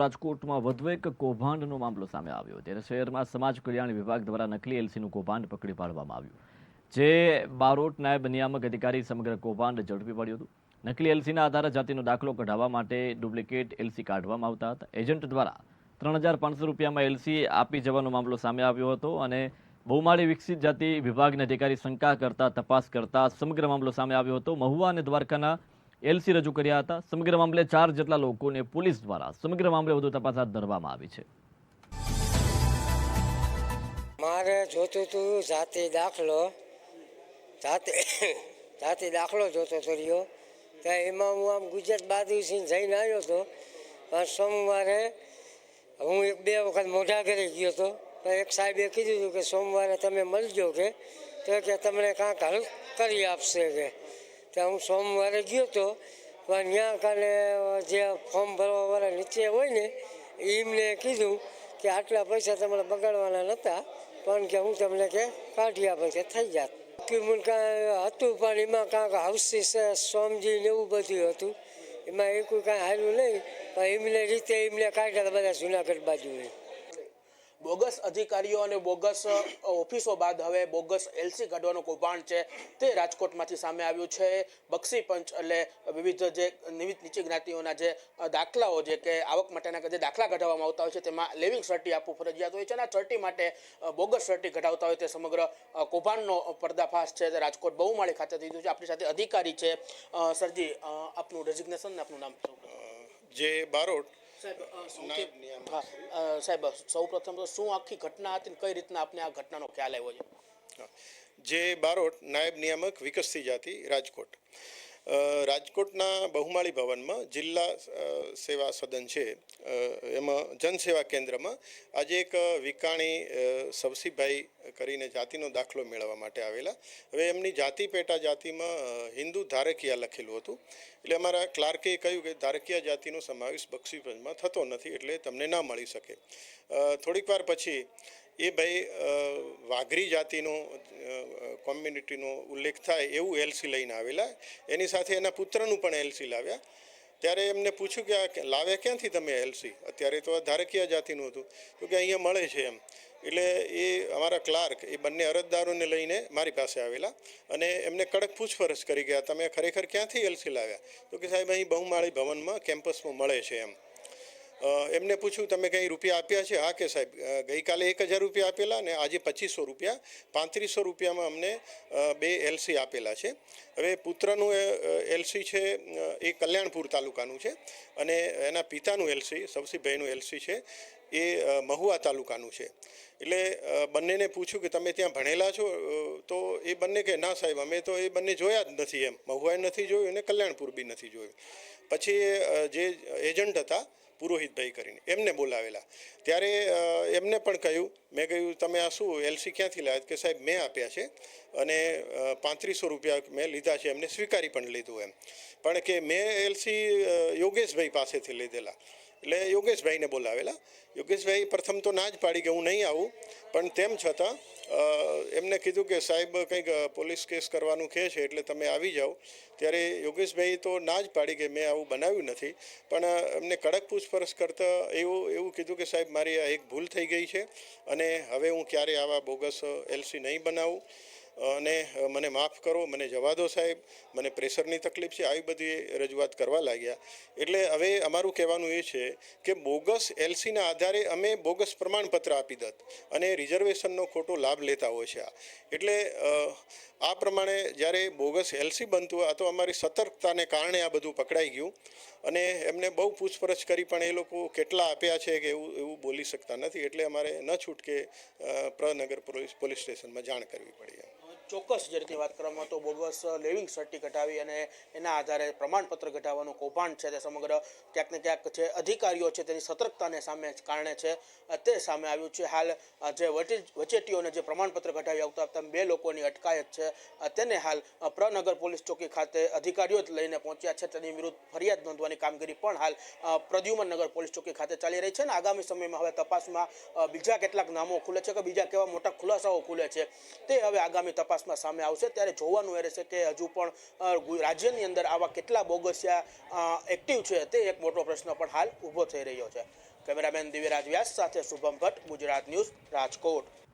રાજકોટમાં વધુ એક કૌભાંડનો મામલો સામે આવ્યો. ત્યારે શહેરમાં સમાજ કલ્યાણ વિભાગ દ્વારા નકલી એલસીનું કૌભાંડ પકડી પાડવામાં આવ્યું. જે બારોટ નાયબ નિયામક અધિકારી સમગ્ર કૌભાંડ ઝડપી પડ્યું હતું. નકલી એલસીના આધારે જાતિનો દાખલો કઢાવવા માટે ડુપ્લિકેટ એલસી કાઢવામાં આવતા હતા. એજન્ટ દ્વારા ત્રણ હજાર પાંચસો રૂપિયામાં એલસી આપી જવાનો મામલો સામે આવ્યો હતો અને બહુમાળી વિકસિત જાતિ વિભાગના અધિકારી શંકા કરતા, તપાસ કરતા સમગ્ર મામલો સામે આવ્યો હતો. મહુવા અને દ્વારકાના એલસી રજૂ કર્યા હતા. સમગ્ર મામલે ચાર જેટલા લોકોને પોલીસ દ્વારા સમગ્ર મામલે વધુ તપાસ હાથ ધરવામાં આવી છે. મારે જોતું હતું જાતિ દાખલો, જાતિ જાતિ દાખલો જોતો હતો રહ્યો. તો એમાં હું આમ ગુજરાત બાજુથી જઈને આવ્યો હતો પણ સોમવારે હું એક બે વખત મોઢા ઘરે ગયો હતો એક સાહેબે કીધું હતું કે સોમવારે તમે મળજો કે, તો કે તમને કાંઈક હલ કરી આપશે કે. તો હું સોમવારે ગયો હતો પણ ત્યાં કાલે જે ફોર્મ ભરવાવાળા નીચે હોય ને, એમને કીધું કે આટલા પૈસા તમારે બગાડવાના નહોતા પણ કે હું તમને કે કાઢી આપે કે થઈ જાત. ડોક્યુમેન્ટ કાંઈ હતું, પણ એમાં કાંઈક હાઉસી છે સોમજી ને એવું બધું હતું. એમાં એ કોઈ કાંઈ હાલું નહીં, પણ એમને રીતે એમને કાઢ્યા બધા જુનાગઢ બાજુ બોગસ અધિકારીઓ અને બોગસ ઓફિસો બાદ હવે બોગસ એલસી કાઢવાનું કૌભાંડ છે. તે રાજકોટમાંથી સામે આવ્યું છે. બક્ષી પંચ એટલે વિવિધ જે નિવિધ નીચી જ્ઞાતિઓના જે દાખલાઓ જે કે આવક માટેના જે દાખલા કઢાવવામાં આવતા હોય છે, તેમાં લિવિંગ સર્ટી આપવું ફરજિયાત હોય છે અને આ સર્ટી માટે બોગસ સર્ટી કઢાવતા હોય તે સમગ્ર કૌભાંડનો પર્દાફાશ છે. તે રાજકોટ બહુમાળી ખાતે થઈ છે. આપણી સાથે અધિકારી છે સરજી આપનું ડેઝિગ્નેશન આપનું નામ જે બારોટ સાહેબ સાહેબ સૌ પ્રથમ તો શું આખી ઘટના હતી કઈ રીતના આપને આ ઘટનાનો ખ્યાલ આવ્યો છે? જે બારોટ નાયબ નિયામક વિકસતી જાતિ રાજકોટ. રાજકોટના બહુમાળી ભવનમાં જિલ્લા સેવા સદન છે. એમાં જનસેવા કેન્દ્રમાં આજે એક વિકાણી સવસીભાઈ કરીને જાતિનો દાખલો મેળવવા માટે આવેલા. હવે એમની જાતિ પેટા જાતિમાં હિન્દુ ધારકીયા લખેલું હતું. એટલે અમારા ક્લાર્કે કહ્યું કે ધારકીયા જાતિનો સમાવેશ બક્ષીપંચમાં થતો નથી, એટલે તમને ના મળી શકે. થોડીક વાર પછી એ ભાઈ વાઘરી જાતિનો કોમ્યુનિટીનો ઉલ્લેખ થાય એવું એલસી લઈને આવેલા. એની સાથે એના પુત્રનું પણ એલસી લાવ્યા. ત્યારે એમને પૂછ્યું કે આ લાવે ક્યાંથી તમે એલસી અત્યારે તો ધારકીય જાતિનું હતું. તો કે અહીંયા મળે છે એમ. એટલે એ અમારા ક્લાર્ક, એ બંને અરજદારોને લઈને મારી પાસે આવેલા અને એમને કડક પૂછપરછ કરી ગયા તમે ખરેખર ક્યાંથી એલસી લાવ્યા? તો કે સાહેબ, અહીં બહુમાળી ભવનમાં, કેમ્પસમાં મળે છે એમ. એમને પૂછ્યું, તમે કંઈ રૂપિયા આપ્યા છે? હા કે સાહેબ ગઈકાલે એક હજાર રૂપિયા આપેલા ને આજે પચીસો રૂપિયા. પાંત્રીસો રૂપિયામાં અમને બે એલસી આપેલા છે. હવે પુત્રનું એલસી છે એ કલ્યાણપુર તાલુકાનું છે અને એના પિતાનું એલસી સૌથી સવસીભાઈનું એલસી છે, એ મહુવા તાલુકાનું છે. એટલે બંનેને પૂછ્યું કે તમે ત્યાં ભણેલા છો તો એ બંને કે, ના સાહેબ, અમે તો એ બંને જોયા જ નથી એમ. મહુવાએ નથી જોયું અને કલ્યાણપુર બી નથી જોયું. પછી જે એજન્ટ હતા પુરોહિતભાઈ કરીને, એમને બોલાવેલા. ત્યારે એમને પણ કહ્યું મેં કહ્યું, તમે આ શું એલસી ક્યાંથી લાવ્યા? કે, સાહેબ, મેં આપ્યા છે અને પાંત્રીસો રૂપિયા મેં લીધા છે, એમને સ્વીકારી પણ લીધું એમ. પણ કે, મેં એલસી યોગેશભાઈ પાસેથી લીધેલા. એટલે યોગેશભાઈને બોલાવેલા. યોગેશભાઈ પ્રથમ તો ના જ પાડી કે હું નહીં આવું, પણ તેમ છતાં એમને કીધું કે, સાહેબ, કંઈક પોલીસ કેસ કરવાનું કહે છે, એટલે તમે આવી જાઓ. ત્યારે યોગેશભાઈ તો ના જ પાડી કે, મેં આવું બનાવ્યું નથી. પણ એમને કડક પૂછપરછ કરતાં એવું એવું કીધું કે, સાહેબ, મારી આ એક ભૂલ થઈ ગઈ છે અને હવે હું ક્યારે આવા બોગસ એલસી નહીં બનાવું. અને મને માફ કરો, મને જવા દો સાહેબ. મને પ્રેશરની તકલીફ છે, આવી બધી રજૂઆત કરવા લાગ્યા. એટલે હવે અમારું કહેવાનું એ છે કે બોગસ એલસીના આધારે અમે બોગસ પ્રમાણપત્ર આપી દત અને રિઝર્વેશનનો ખોટો લાભ લેતા હોય છે આ. એટલે આ પ્રમાણે જ્યારે બોગસ એલસી બનતું આ તો અમારી સતર્કતાને કારણે આ બધું પકડાઈ ગયું. અને એમને બહુ પૂછપરછ કરી પણ એ લોકો કેટલા આપ્યા છે કે એવું એવું બોલી શકતા નથી. એટલે અમારે ન છૂટકે પ્રનગર પોલીસ પોલીસ સ્ટેશનમાં જાણ કરવી પડી. ચોક્કસ જે રીતની વાત કરવામાં તો બોગસ લિવિંગ સર્ટિફિકેટ આવી અને એના આધારે પ્રમાણપત્ર કઢાવવાનું કૌભાંડ છે તે સમગ્ર ક્યાંક ને ક્યાંક જે અધિકારીઓ છે તેની સતર્કતાને સામે કારણે છે. તે સામે આવ્યું છે. હાલ જે વચેટીઓને જે પ્રમાણપત્ર ઘટાવી આવતા આવતા બે લોકોની અટકાયત છે. તેને હાલ પ્રનગર પોલીસ ચોકી ખાતે અધિકારીઓ જ લઈને પહોંચ્યા છે. તેની વિરુદ્ધ ફરિયાદ નોંધવાની કામગીરી પણ હાલ પ્રદ્યુમન નગર પોલીસ ચોકી ખાતે ચાલી રહી છે અને આગામી સમયમાં હવે તપાસમાં બીજા કેટલાક નામો ખુલે છે કે બીજા કેવા મોટા ખુલાસાઓ ખુલે છે તે હવે આગામી તપાસ તપાસમાં સામે આવશે. ત્યારે જોવાનું એ રહેશે કે હજુ પણ રાજ્યની અંદર આવા કેટલા બોગસિયા એક્ટિવ છે તે એક મોટો પ્રશ્ન પણ હાલ ઊભો થઈ રહ્યો છે. કેમેરામેન દિવ્યરાજ વ્યાસ સાથે શુભમ ભટ્ટ, ગુજરાત ન્યૂઝ રાજકોટ.